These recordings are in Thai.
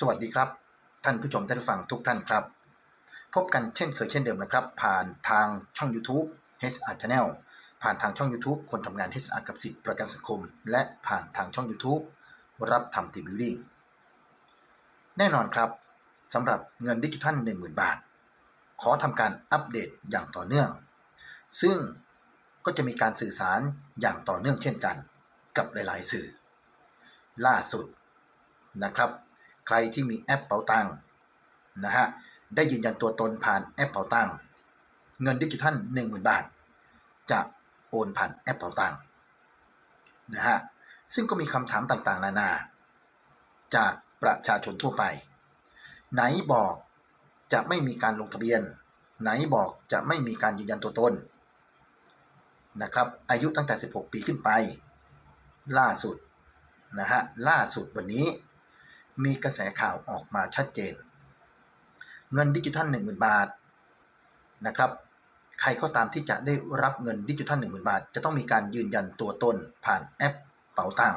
สวัสดีครับ ท่านผู้ชมท่านผู้ฟังทุกท่านครับ พบกันเช่นเคยเช่นเดิมนะครับ ผ่านทางช่อง YouTube HR Channel ผ่านทางช่อง YouTube คนทำงาน HR กับสิทธิประกันสังคม และผ่านทางช่อง YouTube รับทำทีบิวดิ้งแน่นอนครับสำหรับเงินดิจิทัล 10,000 บาท ขอทำการอัปเดตอย่างต่อเนื่อง ซึ่งก็จะมีการสื่อสารอย่างต่อเนื่องเช่นกัน กับหลาย ๆ สื่อ ล่าสุดนะครับ ใครที่มีแอปเป๋าตังนะฮะได้ยืนยันตัวตนผ่านแอปเป๋าตังเงินดิจิทัล10,000 บาท จะโอนผ่านแอปเป๋าตังนะฮะซึ่งก็มีคำถามต่างๆ นานา จากประชาชนทั่วไป ไหนบอกจะไม่มีการลงทะเบียน ไหนบอกจะไม่มีการยืนยันตัวตนนะครับอายุตั้งแต่ 16 ปีขึ้นไป ล่าสุดนะฮะล่าสุดวันนี้ มีกระแสข่าวออกมาชัดเจน เงินดิจิทัล 10,000 บาทนะครับ ใครก็ตามที่จะได้รับเงินดิจิทัล 10,000 บาท จะต้องมีการยืนยันตัวตนผ่านแอปเป๋าตัง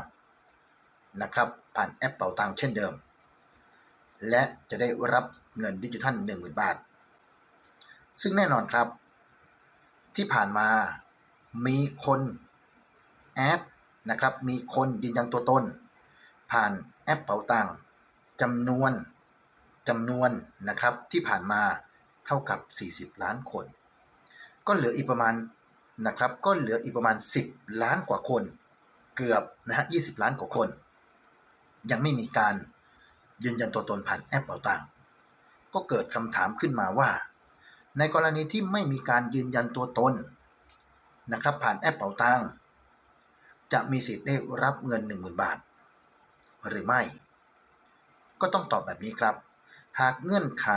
นะครับ ผ่านแอปเป๋าตังเช่นเดิม และจะได้รับเงินดิจิทัล 10,000 บาท ซึ่งแน่นอนครับ ที่ผ่านมามีคนแอดนะครับ มีคนยืนยันตัวตน ผ่านแอปเป๋าตัง จำนวนจำนวนนะครับที่ผ่านมาเท่ากับ 40 ล้านคน ก็เหลืออีกประมาณนะครับก็เหลืออีกประมาณ 10 ล้านกว่าคน เกือบนะฮะ20ล้านกว่าคน ยังไม่มีการยืนยันตัวตนผ่านแอปเป๋าตังก็เกิดคำถามขึ้นมาว่า ในกรณีที่ไม่มีการยืนยันตัวตนนะครับผ่านแอปเป๋าตังจะมีสิทธิ์ได้รับเงิน 10,000 บาท หรือไม่ ก็ต้องตอบแบบนี้ครับ หากเงื่อนไข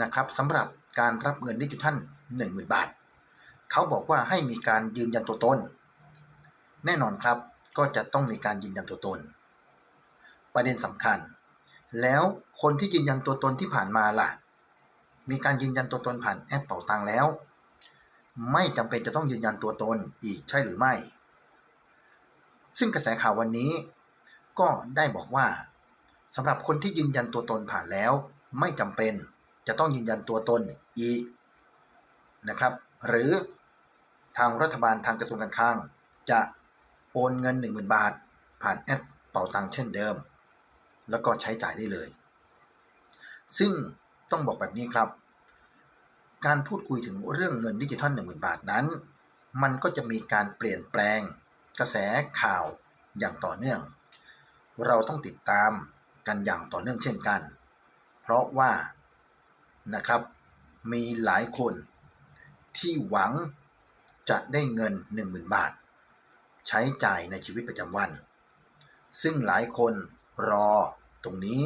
นะครับสำหรับการรับเงินดิจิทัล10,000 บาท เขาบอกว่าให้มีการยืนยันตัวตน แน่นอนครับก็จะต้องมีการยืนยันตัวตน ประเด็นสำคัญ แล้วคนที่ยืนยันตัวตนที่ผ่านมาล่ะ มีการยืนยันตัวตนผ่านแอปเป๋าตังแล้ว ไม่จำเป็นจะต้องยืนยันตัวตนอีกใช่หรือไม่ ซึ่งกระแสข่าววันนี้ก็ได้บอกว่า สำหรับคนที่ยืนยันตัวตนผ่านแล้ว ไม่จำเป็นจะต้องยืนยันตัวตนอีกนะครับ หรือทางรัฐบาลทางกระทรวงการคลังจะโอนเงิน 10,000 บาท ผ่านแอปเป่าตังเช่นเดิม แล้วก็ใช้จ่ายได้เลย ซึ่งต้องบอกแบบนี้ครับ การพูดคุยถึงเรื่องเงินดิจิทัล10,000 บาทนั้น มันก็จะมีการเปลี่ยนแปลง กระแสข่าวอย่างต่อเนื่อง เราต้องติดตาม กันอย่างต่อเนื่องเช่นกัน เพราะว่านะครับมีหลายคนที่หวังจะได้เงิน 10,000 บาท ใช้จ่ายในชีวิตประจำวัน ซึ่งหลายคนรอตรงนี้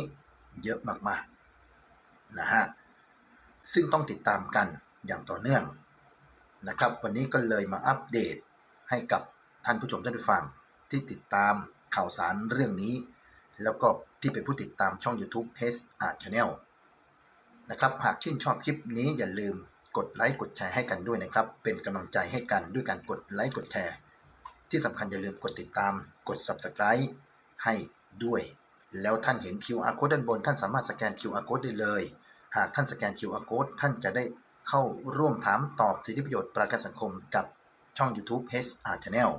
เยอะมากๆนะฮะซึ่งต้องติดตามกันอย่างต่อเนื่องนะครับ วันนี้ก็เลยมาอัปเดตให้กับท่านผู้ชมท่านผู้ฟังที่ติดตามข่าวสารเรื่องนี้ แล้วก็ ที่เป็นผู้ติดตามช่อง YouTube h r Channel นะครับหากชื่นชอบคลิปนี้อย่าลืมกดไลค์กดแชร์ให้กันด้วยนะครับ เป็นกำลังใจให้กันด้วยการกดไลค์กดแชร์ ที่สำคัญอย่าลืมกดติดตามกด Subscribe ให้ด้วย แล้วท่านเห็น QR code ด้านบน ท่านสามารถสแกน QR code ได้เลย หากท่านสแกน QR code ท่านจะได้เข้าร่วมถามตอบสิทธิประโยชน์ประกันสังคมกับช่อง YouTube HR Channel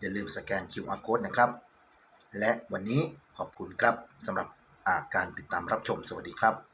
อย่าลืมสแกน QR code นะครับ และวันนี้ขอบคุณครับสำหรับการติดตามรับชมสวัสดีครับ